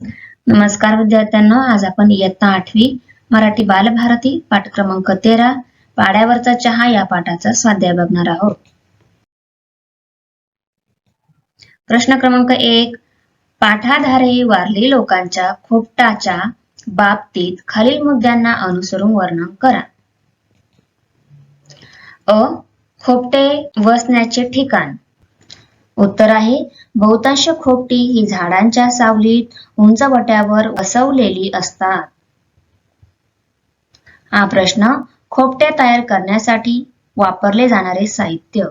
नमस्कार विद्यार्थ्यांनो आज आपण इयत्ता आठवी मराठी बालभारती पाठ क्रमांक तेरा पाड्यावरचा चहा या पाठाचा स्वाध्याय बघणार आहोत. प्रश्न क्रमांक एक पाठाधारे वारली लोकांच्या खोपटाच्या बाबतीत खालील मुद्द्यांना अनुसरून वर्णन करा. अ खोपटे वसण्याचे ठिकाण. उत्तर आहे बहुतांश खोपटी ही झाडांच्या सावलीत उंचवट्यावर वसवलेली असतात. हा प्रश्न खोपट्या तयार करण्यासाठी वापरले जाणारे साहित्य.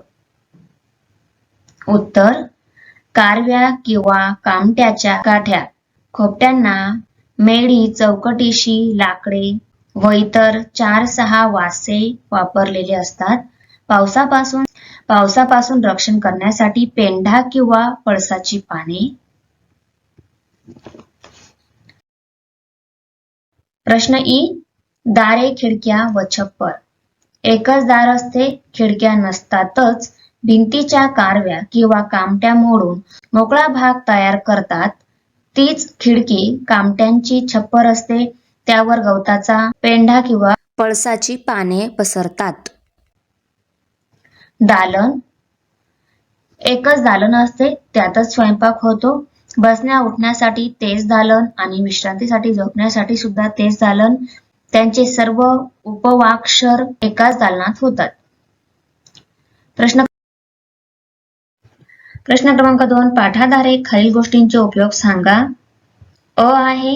उत्तर कारव्या किंवा कामट्याच्या काठ्या. खोपट्यांना मेढी चौकटीशी लाकडे व इतर चार सहा वासे वापरलेले असतात. पावसापासून पावसापासून रक्षण करण्यासाठी पेंढा किंवा पळसाची पाने. प्रश्न ई दारे खिडक्या व छप्पर. एकच दार असते खिडक्या नसतातच भिंतीच्या कारव्या किंवा कामट्या मोडून मोकळा भाग तयार करतात. तीच खिडकी कामट्यांची छप्पर असते त्यावर गवताचा पेंढा किंवा पळसाची पाने पसरतात. दालन. एकच दालन असते त्यातच स्वयंपाक होतो. बसण्या उठण्यासाठी तेच दालन आणि विश्रांतीसाठी झोपण्यासाठी सुद्धा तेच दालन. त्यांचे सर्व उपवाक्षर एकाच दालनात होतात. प्रश्न प्रश्न क्रमांक दोन पाठाधारे खालील गोष्टींचे उपयोग सांगा. अ आहे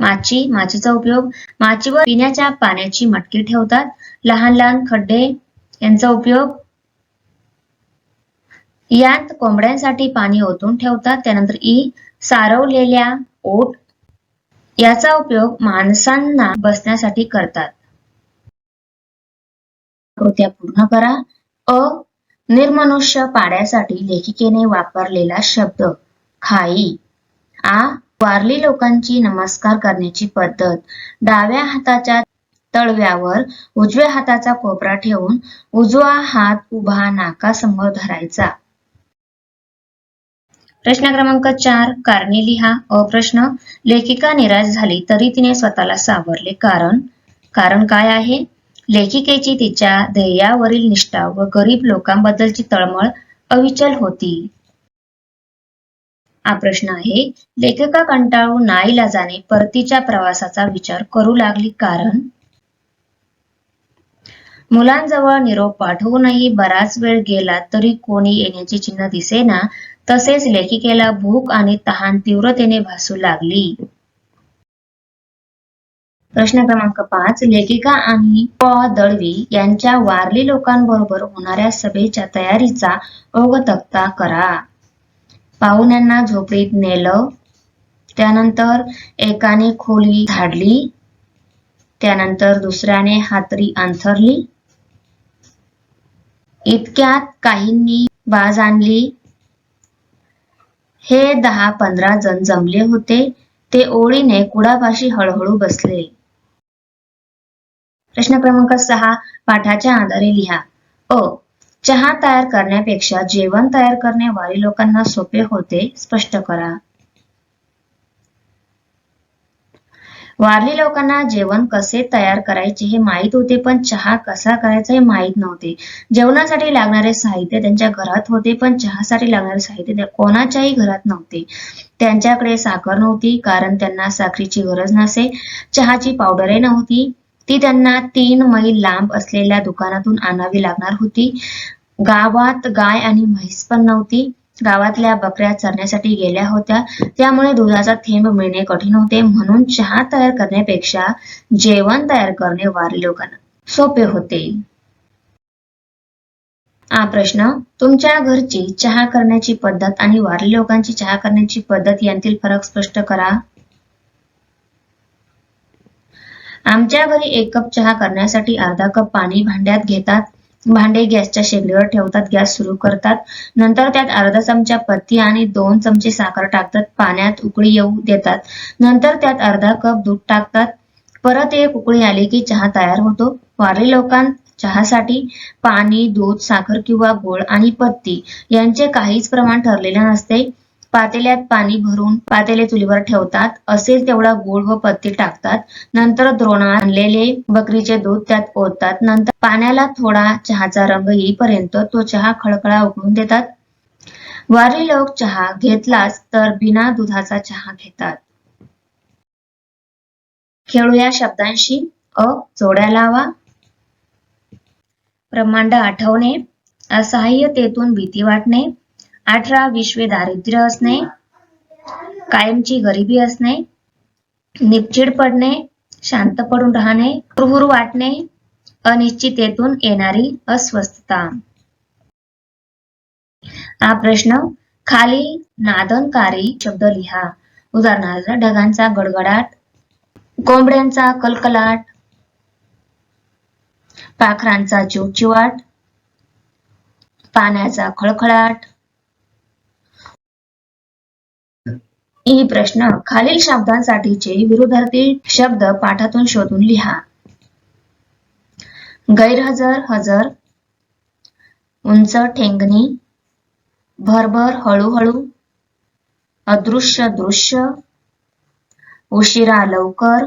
माची माचीचा उपयोग. माचीवर पिण्याच्या पाण्याची मटकी ठेवतात. लहान लहान खड्डे यांचा उपयोग यात कोंबड्यांसाठी पाणी ओतून ठेवतात. त्यानंतर ई सारवलेल्या ओट याचा उपयोग माणसांना बसण्यासाठी करतात. कृत्या पूर्ण करा. अ निर्मनुष्य पाड्यासाठी लेखिकेने वापरलेला शब्द खाई. आ वारली लोकांची नमस्कार करण्याची पद्धत. डाव्या हाताच्या तळव्यावर उजव्या हाताचा कोपरा ठेवून उजवा हात उभा नाकासमोर धरायचा. प्रश्न क्रमांक चार कारणे लिहा. अप्रश्न लेखिका निराश झाली तरी तिने स्वतःला सावरले. कारण? कारण काय आहे? लेखिकेची तिच्या ध्येयावरील निष्ठा व गरीब लोकांबद्दलची तळमळ अविचल होती. हा प्रश्न आहे. लेखिका कंटाळून नाईलाजाने परतीच्या प्रवासाचा विचार करू लागली. कारण? मुलांजवळ निरोप पाठवूनही बराच वेळ गेला तरी कोणी येण्याची चिन्ह दिसेना. तसेच लेखिकेला भूक आणि तहान तीव्रतेने भासू लागली. प्रश्न क्रमांक पाच. लेखिका आणि प. दळवी यांच्या वारली लोकांबरोबर होणाऱ्या सभेच्या तयारीचा ओघ तक्ता करा. पाहुण्यांना झोपडीत नेलं. त्यानंतर एकाने खोली झाडली. त्यानंतर दुसऱ्याने हातरी अंथरली. इतक्यात काहींनी बाज आणली. हे दहा पंधरा जण जमले होते ते ओळीने कुडापाशी हळूहळू बसले. प्रश्न क्रमांक सहा पाठाच्या आधारे लिहा. अ चहा तयार करण्यापेक्षा जेवण तयार करणे वारी लोकांना सोपे होते स्पष्ट करा. वारली लोकांना जेवण कसे तयार करायचे हे माहीत होते पण चहा कसा करायचा हे माहीत नव्हते. जेवणासाठी लागणारे साहित्य त्यांच्या घरात होते पण चहासाठी लागणारे साहित्य कोणाच्याही घरात नव्हते. त्यांच्याकडे साखर नव्हती कारण त्यांना साखरेची गरज नसे. चहाची पावडरही नव्हती. ती त्यांना तीन मैल लांब असलेल्या दुकानातून आणावी लागणार होती. गावात गाय आणि म्हैस पण नव्हती. गावातल्या बकऱ्या चरण्यासाठी गेल्या होत्या. त्यामुळे दुधाचा थेंब मिळणे कठीण होते. म्हणून चहा तयार करण्यापेक्षा जेवण तयार करणे वारी लोकांना सोपे होते. हा प्रश्न. तुमच्या घरची चहा करण्याची पद्धत आणि वारली लोकांची चहा करण्याची पद्धत यांतील फरक स्पष्ट करा. आमच्या घरी एक कप चहा करण्यासाठी अर्धा कप पाणी भांड्यात घेतात. भांडे गॅसच्या शेगडीवर ठेवतात गॅस सुरू करतात. नंतर त्यात अर्धा चमचा पत्ती आणि दोन चमचे साखर टाकतात पाण्यात उकळी येऊ देतात. नंतर त्यात अर्धा कप दूध टाकतात. परत एक उकळी आली की चहा तयार होतो. वारली लोकांत चहासाठी पाणी दूध साखर किंवा गोळ आणि पत्ती यांचे काहीच प्रमाण ठरलेले नसते. पातेल्यात पाणी भरून पातेले चुलीवर ठेवतात. असेल तेवढा गुळ व पत्ती टाकतात. नंतर द्रोणात आणलेले बकरीचे दूध त्यात ओततात. नंतर पाण्याला थोडा चहाचा रंग येईपर्यंत तो चहा खळखळा उकळून देतात. वारी लोक चहा घेतलाच तर बिना दुधाचा चहा घेतात. खेळूया शब्दांशी. अ जोड्या लावा. ब्रह्मांड आठवणे. असहाय्यतेतून भीती वाटणे. अठरा विश्वे दारिद्र्य असणे कायमची गरिबी असणे निपचिड पडणे शांत पडून राहणे हुरहुर वाटणे अनिश्चितेतून येणारी अस्वस्थता. हा प्रश्न खाली नादनकारी शब्द लिहा. उदाहरणार्थ ढगांचा गडगडाट कोंबड्यांचा कलकलाट पाखरांचा चिवचिवाट पाण्याचा खळखळाट ई प्रश्न खालील शब्दांसाठीचे विरोधार्थी शब्द पाठातून शोधून लिहा. गैरहजर हजर उंच ठेंगणी भरभर हळूहळू अदृश्य दृश्य उशिरा लवकर.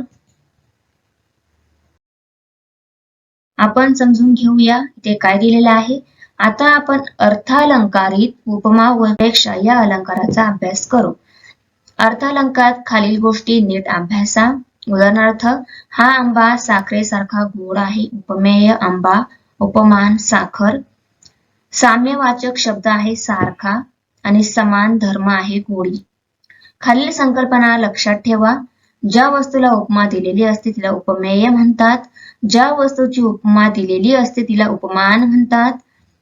आपण समजून घेऊया इथे काय दिलेलं आहे. आता आपण अर्थालंकारित उपमा व पेक्षा या अलंकाराचा अभ्यास करू. अर्थालंकात खालील गोष्टी नीट अभ्यासा. उदाहरणार्थ हा आंबा साखरेसारखा गोड आहे उपमेय आंबा उपमान साखर. साम्यवाचक शब्द आहे सारखा आणि समान धर्म आहे गोडी. खालील संकल्पना लक्षात ठेवा. ज्या वस्तूला उपमा दिलेली असते तिला उपमेय म्हणतात. ज्या वस्तूची उपमा दिलेली असते तिला उपमान म्हणतात.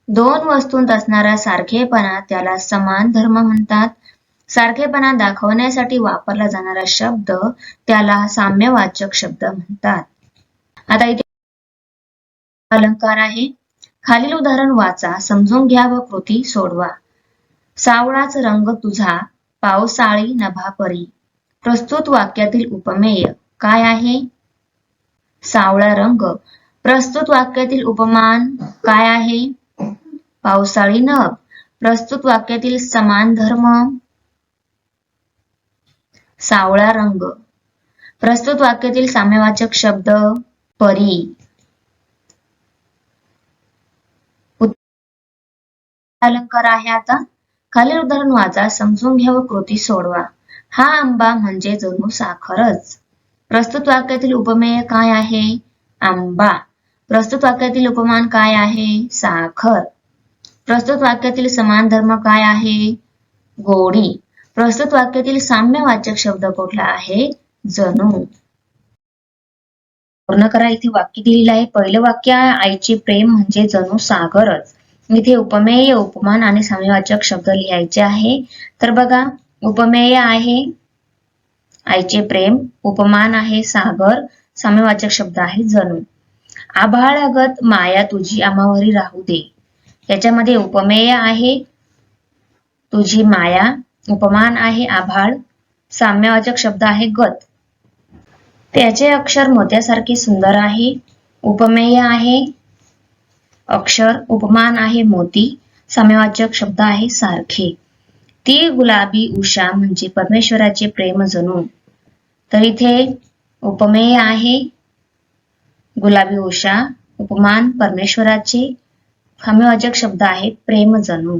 दोन वस्तूंत असणारा सारखेपणा त्याला समान धर्म म्हणतात. सारखेपणा दाखवण्यासाठी वापरला जाणारा शब्द त्याला साम्यवाचक शब्द म्हणतात. आता इथे अलंकार आहे. खालील उदाहरण वाचा समजून घ्या व कृती सोडवा. सावळाच रंग तुझा पावसाळी नभापरी प्रस्तुत वाक्यातील उपमेय काय आहे? सावळा रंग. प्रस्तुत वाक्यातील उपमान काय आहे? पावसाळी नभ. प्रस्तुत वाक्यातील समान धर्म सावळा रंग. प्रस्तुत वाक्यातील साम्यवाचक शब्द परी. अलंकार आहे आता. खालील उदाहरण वाचा समजून घ्या व कृती सोडवा. हा आंबा म्हणजे जणू साखरच. प्रस्तुत वाक्यातील उपमेय काय आहे? आंबा. प्रस्तुत वाक्यातील उपमान काय आहे? साखर. प्रस्तुत वाक्यातील समान धर्म काय आहे? गोडी. प्रस्तुत वाक्यातील साम्यवाचक शब्द कुठला आहे? जणू. पूर्ण करा इथे वाक्य दिलेलं आहे. पहिलं वाक्य आईचे प्रेम म्हणजे जणू सागरच. इथे उपमेय उपमान आणि साम्यवाचक शब्द लिहायचे आहे. तर बघा उपमेय आहे आईचे प्रेम उपमान आहे सागर साम्यवाचक शब्द आहे जणू. आभाळागत माया तुझी आमावरी राहू दे. याच्यामध्ये उपमेय आहे तुझी माया उपमान आहे आभाळ. साम्यवाचक शब्द आहे गत. त्याचे अक्षर मोत्यासारखे सुंदर आहे उपमेय आहे. अक्षर उपमान आहे मोती. साम्यवाचक शब्द आहे सारखे. ती गुलाबी उषा म्हणजे परमेश्वराचे प्रेम जणू. तर इथे उपमेय आहे गुलाबी उषा उपमान परमेश्वराचे. साम्यवाचक शब्द आहे प्रेम जणू.